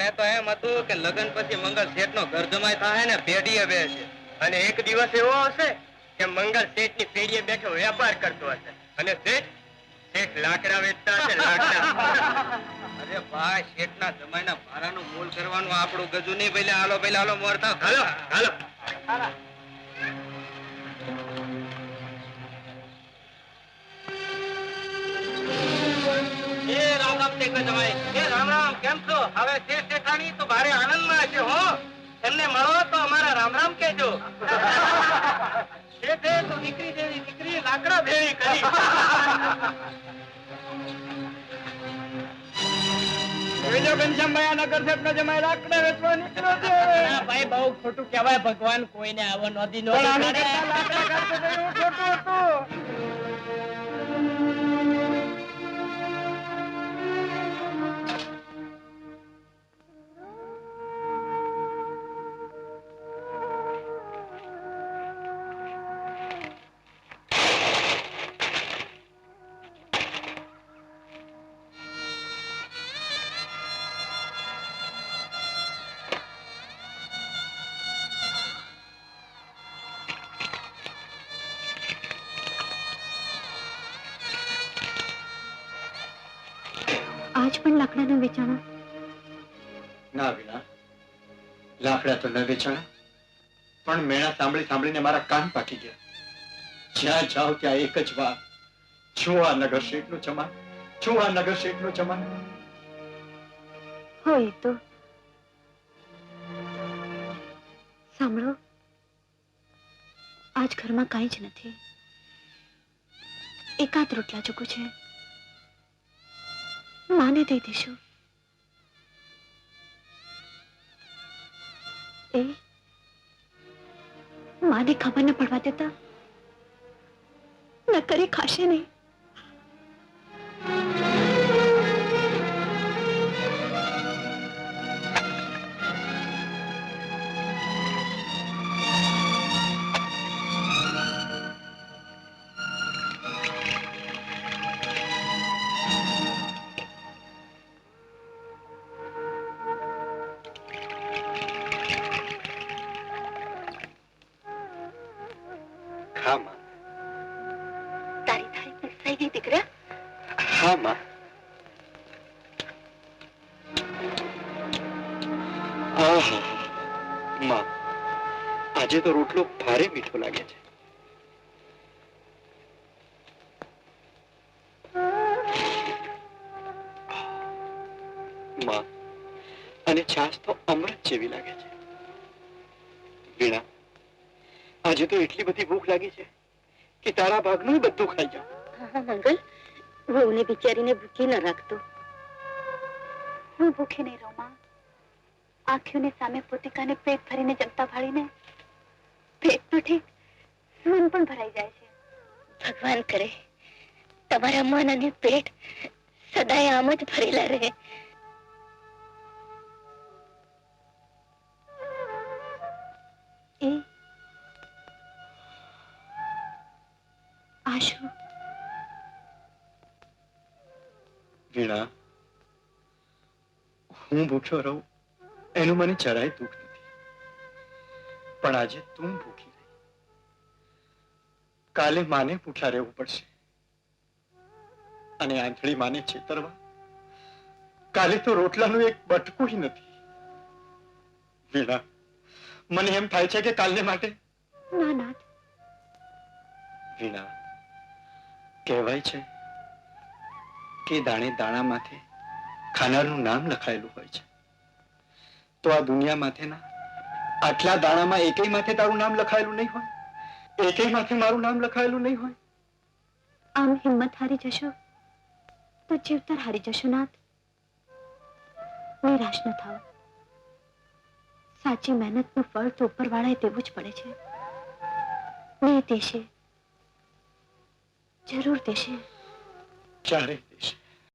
મને તો એમ હતું કે લગ્ન પછી મંગલ શેઠ નો ઘર જમાય થાય ને પેઢીએ બેસે. અને એક દિવસ એવો હશે કે મંગલ શેઠની પેઢીએ બેઠો વેપાર કરતો હશે. અને શેઠ? શેઠ લાકડા વેચતા હશે લાકડા. અરે ભાઈ શેઠ ના જમાય ના ભાડાનું મૂળ કરવાનું આપણું ગજુ નહીં. પેલા હાલો પેલા હાલો મોરતા. હાલો હાલો. એ રામ રામ તે જમાય એ રામ રામ. કેમ છો? હવે શેઠ શેઠાણી તો ભારે આનંદમાં હશે હો. એમને મળો તો અમારા રામ રામ કેજો શેઠે તો દીકરી જેવી દીકરી લાકડા ભેળી કરી. જોઈજો ઘનશ્યામભાઈ નગર શેઠ નો લાકડા વેચવા નીકળ્યો છે. ભાઈ બહુ ખોટું કહેવાય ભગવાન કોઈને આવો નદી નો ખોટું હતું. આજ પણ લાકડાના વેચાણા? ના વિના. લાકડા તો ન વેચાણા. પણ મેણા સાંભળી સાંભળીને મારા કાન પાકી ગયા. જ્યાં જાઓ ત્યાં એક જ વાત. શું આ નગર શેઠનું ચમાન શું આ નગર શેઠનું ચમાન હોય તો. સાંભળો આજ ઘરમાં કાંઈ જ નથી. એકાદ રોટલા ચૂકું છે. માને દઈ દઈશું. એ? માને ખબર ન પડવા દેતા? ન કરી ખાશે નહીં. પીસાઈ ગઈ દીકરા, હા? માં. આજે તો રોટલો ભારે મીઠો લાગે છે. અને છાશ તો અમૃત જેવી લાગે છે. વીણા, આજે તો એટલી બધી ભૂખ લાગી છે કે તારા ભાગનું બધું ખાઈ જાઉં મંગલ વહુને બિચારીને ભૂખી ન રાખતો. હું ભૂખી નહીં રહું, માં. આંખીઓની સામે પોતિકાને પેટ ભરીને જમતા ભાળીને. પેટ તો ઠીક, મન પણ ભરાઈ જાય છે. ભગવાન કરે, તમારા મન અને પેટ સદાય આમ જ ભરેલા રહે. એ? આ વીણા હું ભૂખ્યો રહું એનું મને જરાય દુઃખ નથી. પણ આજે તું ભૂખી રહી. કાલે માને ભૂખ્યા રહેવું પડશે. અને આંધળી માને છેતરવા કાલે તો રોટલાનું એક બટકું નથી. વીણા મને એમ થાય છે કે કાલને માટે? ના. વીણા કહેવાય છે કે દાણે દાણા માથે ખાનારનું નામ લખાયેલું હોય છે. તો આ દુનિયા માથેના આટલા દાણામાં એકેય માથે તારું નામ લખાયેલું નહીં હોય? એકેય માથે મારું નામ લખાયેલું નહીં હોય? આમ હિંમત હારી જશો તો જીવતર હારી જશો નાથ. નિરાશ ન થાવ. સાચી મહેનતનું ફળ તો ઉપરવાળાએ દેવું જ પડે છે. ને દેશે જરૂર દેશે. ક્યારે દેશે.